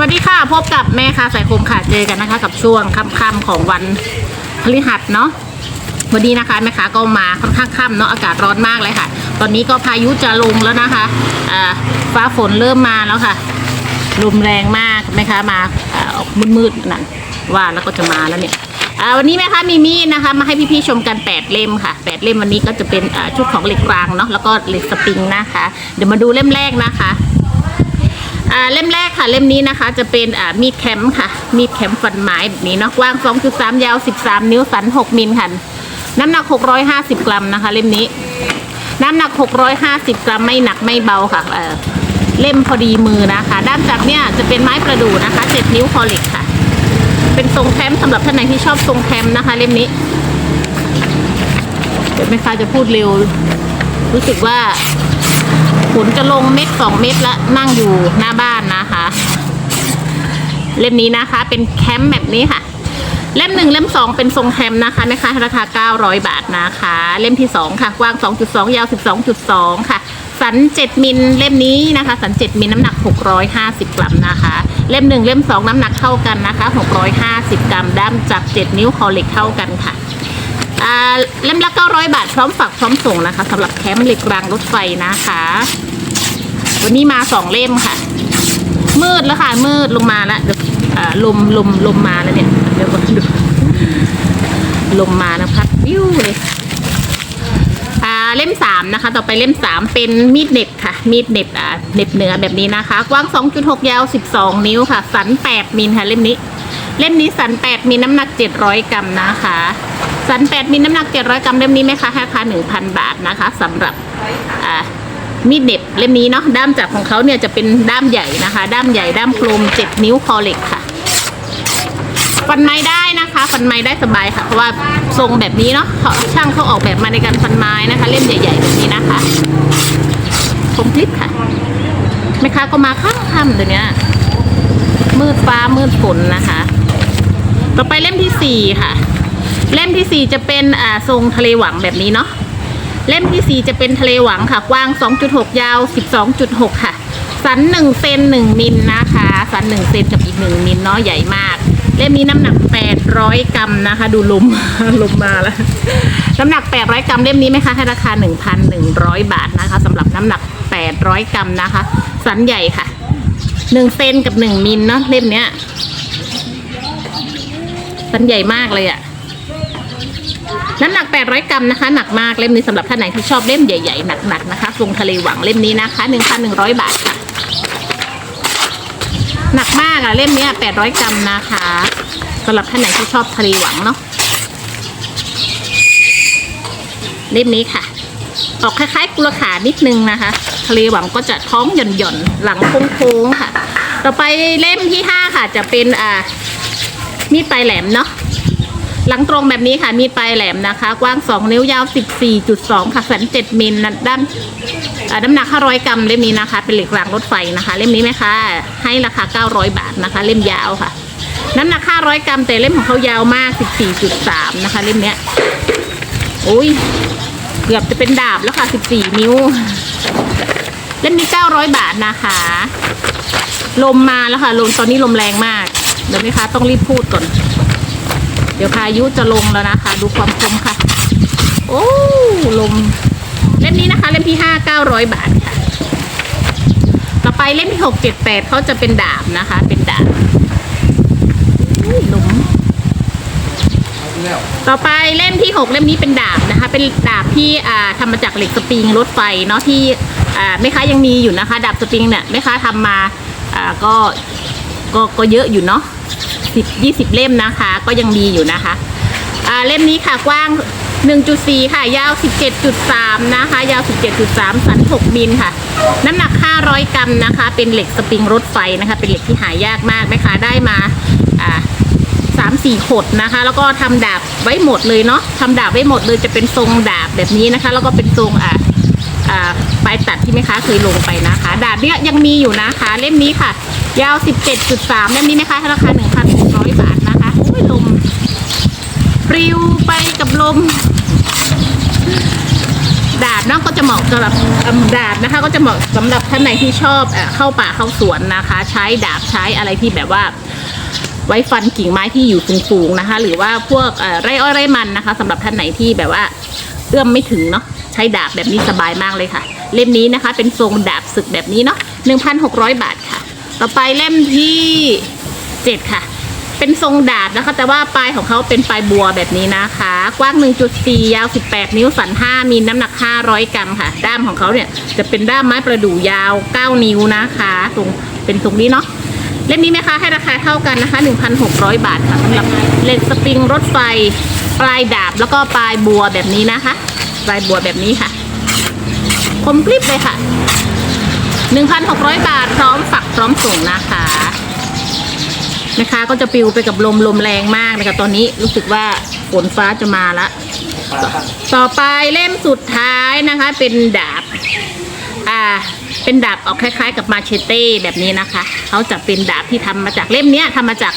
วัสดีค่ะ พบกับแม่ค้าสายคมค่ะเจอกันนะคะ กับช่วงค่ำๆของวันพฤหัสเนาะวันนี้นะคะแม่ค้าก็มาค่อนข้างค่ำเนาะอากาศร้อนมากเลยค่ะ ตอนนี้ก็พายุจะลงแล้วนะคะฟ้าฝนเริ่มมาแล้วค่ะลมแรงมากแม่ค้ามาออกมืดๆนั่นว่าแล้วก็จะมาแล้วเนี่ยวันนี้แม่ค้ามีมีดนะคะมาให้พี่ๆชมกัน 8 เล่มค่ะ 8 เล่มวันนี้ก็จะเป็นชุดของเหล็กกลางเนาะแล้วก็เหล็กสปริงนะคะ เดี๋ยวมาดูเล่มแรกนะคะ อ่าเล่มแรกค่ะ เล่มนี้นะคะ จะเป็นอ่ามีดแคมป์ค่ะ มีดแคมป์ฟันไม้แบบนี้เนาะกว้าง 2.3 ยาว 13 นิ้วสัน 6 มิลค่ะ น้ำหนัก 650 กรัมนะคะ เล่มนี้ น้ำหนัก 650 กรัมไม่หนักไม่เบาค่ะเออเล่มพอดีมือนะคะ ด้านจับเนี่ยจะเป็นไม้ประดู่นะคะ 7 นิ้วคอลิกค่ะ เป็นทรงแคมป์สำหรับท่านไหนที่ชอบทรงแคมป์นะคะ เล่มนี้เดี๋ยวแม่ค้าจะพูดเร็ว รู้สึกว่า ฝนจะลงเม็ดสองเม็ดละนั่งอยู่หน้าบ้านนะคะ เล่มนี้นะคะ เป็นแคมป์แบบนี้ค่ะ เล่มหนึ่งเล่มสองเป็นทรงแคมป์นะคะนะคะ ราคา 900 บาทนะคะ เล่มที่สองค่ะกว้าง 2.2 ยาว 12.2 ค่ะสัน 7 มิลเล่มนี้นะคะ สัน 7 มิลน้ำหนัก 650 กรัมนะคะ เล่มหนึ่งเล่มสองน้ำหนักเท่ากันนะคะ 650 กรัมด้ามจับ 7 นิ้วคอเหล็กเท่ากันค่ะ เล่มละ900 บาท พร้อมฝากพร้อมส่งนะคะสำหรับแคมป์เหล็กรางรถไฟนะคะ วันนี้มาสองเล่มค่ะ มืดแล้วค่ะ มืดลงมาแล้วเดี๋ยวลมลมลมมาแล้วเนี่ยเดี๋ยวก่อนดูลมมานะพัดวิวเลยอ่าเล่มสามนะคะ ต่อไปเล่มสามเป็นมีดเน็บค่ะ มีดเน็บอ่าเน็บเนื้อแบบนี้นะคะ กว้าง 2.6 ยาว 12 นิ้วค่ะ สัน 8 มิลค่ะเล่มนี้ เล่มนี้สัน8มีน้ำหนัก 700 กรัมนะคะ สัน8มีน้ำหนัก 700 กรัมเล่มนี้ไหมคะราคา1,000 บาทนะคะสำหรับอ่ามีดเด็บเล่มนี้เนาะด้ามจับของเขาเนี่ยจะเป็นด้ามใหญ่นะคะ ด้ามใหญ่ด้ามกลม7นิ้วคอเหล็กค่ะฟันไม้ได้นะคะฟันไม้ได้สบายค่ะเพราะว่าทรงแบบนี้เนาะเขาช่างเขาออกแบบมาในการฟันไม้นะคะ เล่มใหญ่ๆแบบนี้นะคะคมคลิปค่ะแม่ค้าก็มาค่ำค่ำเดี๋ยวนี้มืดฟ้ามืดฝนนะคะ ต่อไปเล่มที่สี่ค่ะ เล่มที่สี่จะเป็นอ่าทรงทะเลหวังแบบนี้เนาะเล่มที่สี่จะเป็นทะเลหวังค่ะกว้าง 2.6 ยาว 12.6 ค่ะ สัน1เซน1มิลนะคะ สัน1เซนกับอีก1มิลเนาะใหญ่มาก เล่มนี้น้ำหนัก 800 กรัมนะคะ ดูลม ลมมาแล้ว น้ำหนัก 800 กรัมเล่มนี้ไหมคะให้ราคา 1,100 บาทนะคะสำหรับน้ำหนัก 800 กรัมนะคะ สันใหญ่ค่ะ 1 เซนกับ 1 มิลเนาะเล่มเนี้ย สันใหญ่มากเลยอะน้ำหนัก 800 กรัมนะคะ หนักมากเล่มนี้สำหรับท่านไหนที่ชอบเล่มใหญ่ๆ หนักๆนะคะทรงทะเลหวังเล่มนี้นะคะ 1,100 บาทค่ะ หนักมากอะเล่มนี้800 กรัมนะคะสำหรับท่านไหนที่ชอบทะเลหวังเนาะเล่มนี้ค่ะ ออกคล้ายๆกุลขานิดนึงนะคะ ทะเลหวังก็จะท้องหย่อนๆ หลังโค้งๆค่ะ ต่อไปเล่มที่ห้าค่ะจะเป็นอ่า มีดปลายแหลมเนาะหลังตรงแบบนี้ค่ะ มีดปลายแหลมนะคะ กว้าง 2 นิ้วยาว 14.2 ค่ะสัน7มิลนะด้านน้ำหนัก 500 กรัมเล่มนี้นะคะ เป็นเหล็กรางรถไฟนะคะ เล่มนี้ไหมคะ ให้ราคา 900 บาทนะคะ เล่มยาวค่ะ น้ำหนัก 500 กรัมแต่เล่มของเขายาวมาก 14.3 นะคะ เล่มเนี้ยโอ้ยเกือบจะเป็นดาบแล้วค่ะ 14 นิ้ว เล่มนี้ 900 บาทนะคะ ลมมาแล้วค่ะ ลมตอนนี้ลมแรงมาก เดี๋ยวไหมคะต้องรีบพูดก่อน เดี๋ยวพายุจะลงแล้วนะคะ ดูความคมค่ะ โอ้ลมเล่มนี้นะคะ เล่มที่ห้าเก้าร้อยบาทค่ะ ต่อไปเล่มที่หกเจ็ดแปดเขาจะเป็นดาบนะคะ เป็นดาบหลุมต่อไปเล่มที่หกเล่มนี้เป็นดาบนะคะ เป็นดาบที่อ่าทำมาจากเหล็กสปริงรถไฟเนาะที่อ่าแม่ค้ายังมีอยู่นะคะ ดาบสปริงเนี่ยแม่ค้าทำมาอ่าก็ ก็ก็เยอะอยู่เนาะสิบยี่สิบเล่มนะคะ ก็ยังมีอยู่นะคะอ่าเล่มนี้ค่ะกว้าง 1.4 ค่ะ ยาว 17.3 นะคะ ยาว 17.3 สัน 6 มิลค่ะ น้ำหนัก 500 กรัมนะคะ เป็นเหล็กสปริงรถไฟนะคะ เป็นเหล็กที่หายากมากนะคะ ได้มาอ่าสามสี่ขดนะคะ แล้วก็ทำดาบไว้หมดเลยเนาะทำดาบไว้หมดเลยจะเป็นทรงดาบแบบนี้นะคะ แล้วก็เป็นทรงอ่าอ่า ปลายตัดที่แม่ค้าเคยลงไปนะคะ ดาบเนี้ยยังมีอยู่นะคะ เล่มนี้ค่ะ ยาว 17.3 เล่มนี้นะคะราคา 1,600 บาทนะคะโอ้ยลมปลิวไปกับลม ดาบเนาะก็จะเหมาะสำหรับอ่าดาบนะคะ ก็จะเหมาะสำหรับท่านไหนที่ชอบเข้าป่าเข้าสวนนะคะ ใช้ดาบใช้อะไรที่แบบว่าไว้ฟันกิ่งไม้ที่อยู่สูงๆนะคะ หรือว่าพวกไร่อ้อยไร่มันนะคะสำหรับท่านไหนที่แบบว่า เอื้อมไม่ถึงเนาะ ช้ดาบแบบนี้สบายมากเลยค่ะ เล่มนี้นะคะ เป็นทรงดาบศึกแบบนี้เนาะ1,600 บาทค่ะ ต่อไปเล่มที่ 7 ค่ะ เป็นทรงดาบนะคะ แต่ว่าปลายของเขาเป็นปลายบัวแบบนี้นะคะ กว้าง 1.4 ยาว 18 นิ้วสัน 5 มีน้ำหนัก 500 กรัมค่ะ ด้ามของเขาเนี่ยจะเป็นด้ามไม้ประดู่ยาว 9 นิ้วนะคะตรงเป็นตรงนี้เนาะเล่มนี้ไหมคะให้ราคาเท่ากันนะคะ 1,600 บาทค่ะสำหรับเล็กสปริงรถไฟ ปลายดาบแล้วก็ปลายบัวแบบนี้นะคะ ลายบัวแบบนี้ค่ะ คมกริบเลยค่ะ 1,600 บาทพร้อมฝักพร้อมส่งนะคะนะคะก็จะปิวไปกับลมลมแรงมากนะคะตอนนี้รู้สึกว่าฝนฟ้าจะมาละ ต่อไปเล่มสุดท้ายนะคะ เป็นดาบ อ่า เป็นดาบออกคล้าย ๆ กับมาเชเต้แบบนี้นะคะเขาจะเป็นดาบที่ทำมาจากเล่มเนี้ยทำมาจาก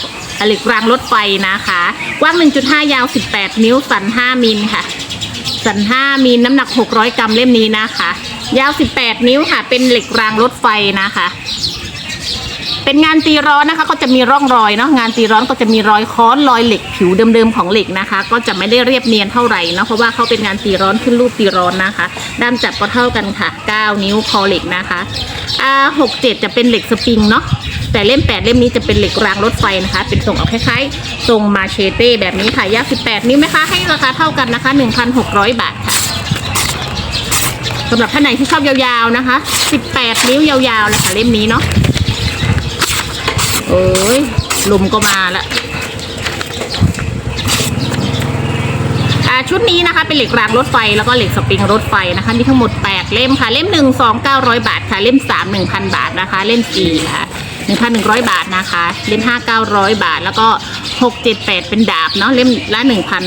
เหล็กรางรถไฟนะคะกว้าง 1.5 ยาว 18 นิ้วสัน 5 มิลค่ะ สัน5มิลน้ำหนัก 600 กรัมเล่มนี้นะคะ ยาว 18 นิ้วค่ะ เป็นเหล็กรางรถไฟนะคะ เป็นงานตีร้อนนะคะ ก็จะมีร่องรอยเนาะงานตีร้อนก็จะมีรอยค้อนรอยเหล็กผิวเดิมๆของเหล็กนะคะ ก็จะไม่ได้เรียบเนียนเท่าไหร่เนาะเพราะว่าเขาเป็นงานตีร้อนขึ้นรูปตีร้อนนะคะ ด้ามจับก็เท่ากันค่ะ 9 นิ้วคอเหล็กนะคะอ่า67 จะเป็นเหล็กสปริงเนาะ แต่เล่ม 8 เล่มนี้จะเป็นเหล็กรางรถไฟนะคะ เป็นทรงออกคล้ายๆทรงมาเชเต้แบบนี้ค่ะยาว18 นิ้วไหมคะให้ราคาเท่ากันนะคะ 1,600 บาทค่ะสำหรับท่านไหนที่ชอบยาวๆนะคะ 18 นิ้วยาวๆเลยค่ะเล่มนี้เนาะโอ้ยลมก็มาละชุดนี้นะคะเป็นเหล็กรางรถไฟแล้วก็เหล็กสปริงรถไฟนะคะ มีทั้งหมด 8 เล่มค่ะ เล่ม 1 2 900 บาทค่ะ เล่ม 3 1,000 บาทนะคะ เล่ม4ค่ะ 1,100 บาทนะคะ เล่ม5 900 บาท แล้วก็ 6 7 8 เป็นดาบเนาะเล่มละ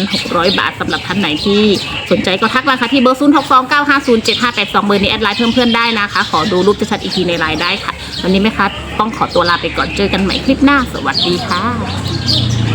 1,600 บาทสำหรับท่านไหนที่สนใจก็ทักมาค่ะที่เบอร์ 0 6 2 9 5 0 7 5 8 2 เบอร์นี้แอดไลน์เพื่อนๆได้นะคะ ขอดูรูปชัดๆอีกทีในไลน์ได้ค่ะ วันนี้แม่คะต้องขอตัวลาไปก่อนเจอกันใหม่คลิปหน้า สวัสดีค่ะ